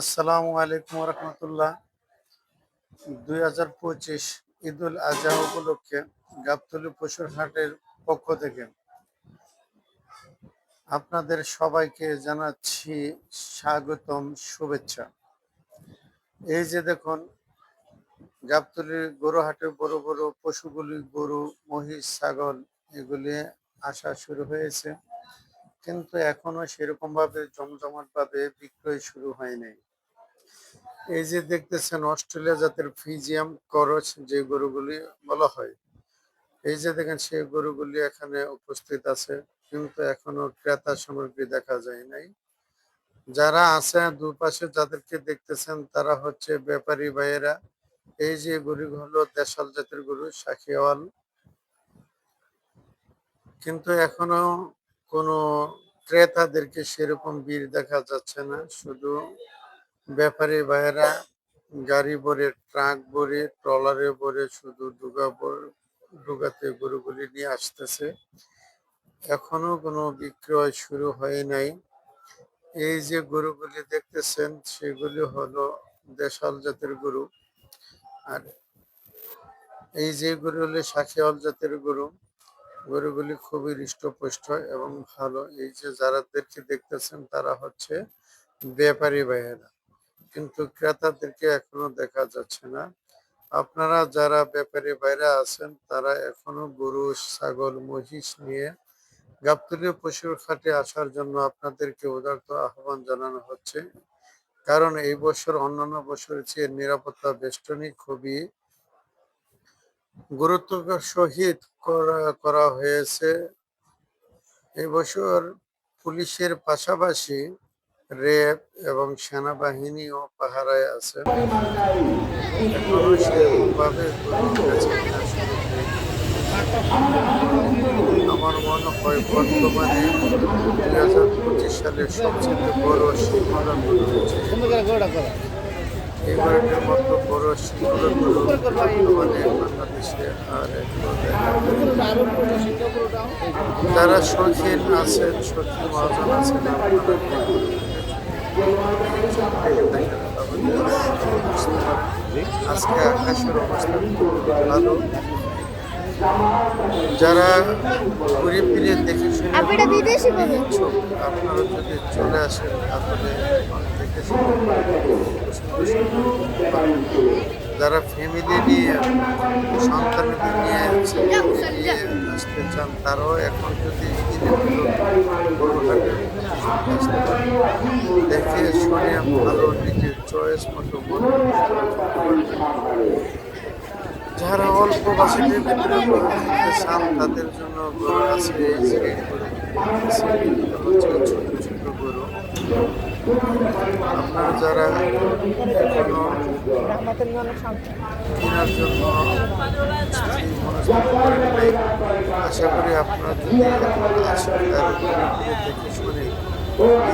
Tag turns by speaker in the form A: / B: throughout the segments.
A: আসসালামু আলাইকুম রহমতুল্লাহ। দুই হাজার পঁচিশ ঈদুল আজহা উপলক্ষে গাবতলী পশুর হাটের পক্ষ থেকে আপনাদের সবাইকে জানাচ্ছি স্বাগতম, শুভেচ্ছা। এই যে দেখুন গাবতলির গরু হাটের বড় বড় পশুগুলি, গরু, মহিষ, ছাগল, এগুলি আসা শুরু হয়েছে। কিন্তু এখনও সেরকম ভাবে জমজমাট ভাবে বিক্রয় শুরু হয়নি। এই যে দেখতেছেন অস্ট্রেলিয়া জাতের ফিজিয়াম করচ যে গরুগুলি বলা হয়, এই যে দেখেন সেই গরুগুলি এখানে উপস্থিত আছে, কিন্তু এখনও ক্রেতা সামগ্রী দেখা যায় নাই। যারা আছে দুপাশে যাদেরকে দেখতেছেন, তারা হচ্ছে ব্যাপারী ভাইয়েরা। এই যে গরুগুলো হলো দেশাল জাতের গরু শাখিওয়াল কিন্তু এখনও কোনো ক্রেতাদেরকে সেরকম ভিড় দেখা যাচ্ছে না। শুধু ব্যাপারী ভাইয়েরা গাড়ি ভরে, ট্রাক ভরে, ট্রলারে ভরে শুধু ডুগা ডুগাতে গরুগুলি নিয়ে আসতেছে। এখনও কোনো বিক্রয় শুরু হয় নাই। এই যে গরুগুলি দেখতেছেন, সেগুলি হলো দেশাল জাতের গরু। আর এই যে গরু হলো শাখিয়াল জাতের গরু গরুগুলি খুবই হৃষ্টপুষ্ট এবং ভালো। এই যে যারাদেরকে দেখতেছেন, তারা হচ্ছে ব্যাপারী ভাইয়েরা। কিন্তু ক্রেতাদেরকে এখনও দেখা যাচ্ছে না। আপনারা যারা ব্যাপারী বাইরে আছেন, তারা এখনও গরু, ছাগল, মহিষ নিয়ে গাবতলীয় পশুর খাটে আসার জন্য আপনাদেরকে উদার্ত আহ্বান জানানো হচ্ছে। কারণ এই বছর অন্যান্য বছরের চেয়ে নিরাপত্তা বেষ্টনী খুবই গুরুত্ব সহিত করা হয়েছে এই বছর পুলিশের পাশাপাশি র্যাব এবং সেনাবাহিনীও পাহারায় আছে। আমার মনে হয় বর্তমানে দুই হাজার পঁচিশ সালের সবচেয়ে বড় হচ্ছে এই একটা মতো বড় শিক্ষক বর্তমানে বাংলাদেশে আর যারা শৌখিন আছেন শৌখিন মহাজন আছেন আজকে আকাশের অবস্থা ভালো। যারা ঘুরে ফিরে দেখে শুনে
B: বিদেশি
A: আপনারা যদি চলে আসেন তাহলে দেখে যারা ফ্যামিলি নিয়ে সন্তানকে নিয়ে আসতে চান তারাও এখন যদি দেখে শুনে ভালো নিজের চয়েস মতো যারা অল্প গরু চান, তাদের জন্য গরু আছে ছোট ছোট গরু। আপনারা যারা কেনার জন্য আশা করি আপনারা যদি দেখে শুনে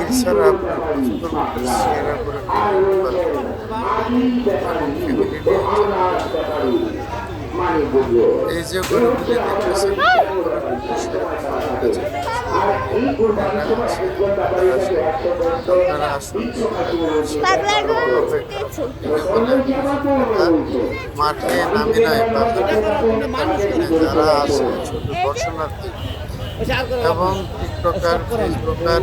A: এছাড়া আপনার করে এই যে গরুগুলি দেখতেছেন আপনারা আসুন। মাঠে নামি বাজারে যারা আছে শুধু দর্শনার্থী। এবং টিকটকার, ফেসবুকার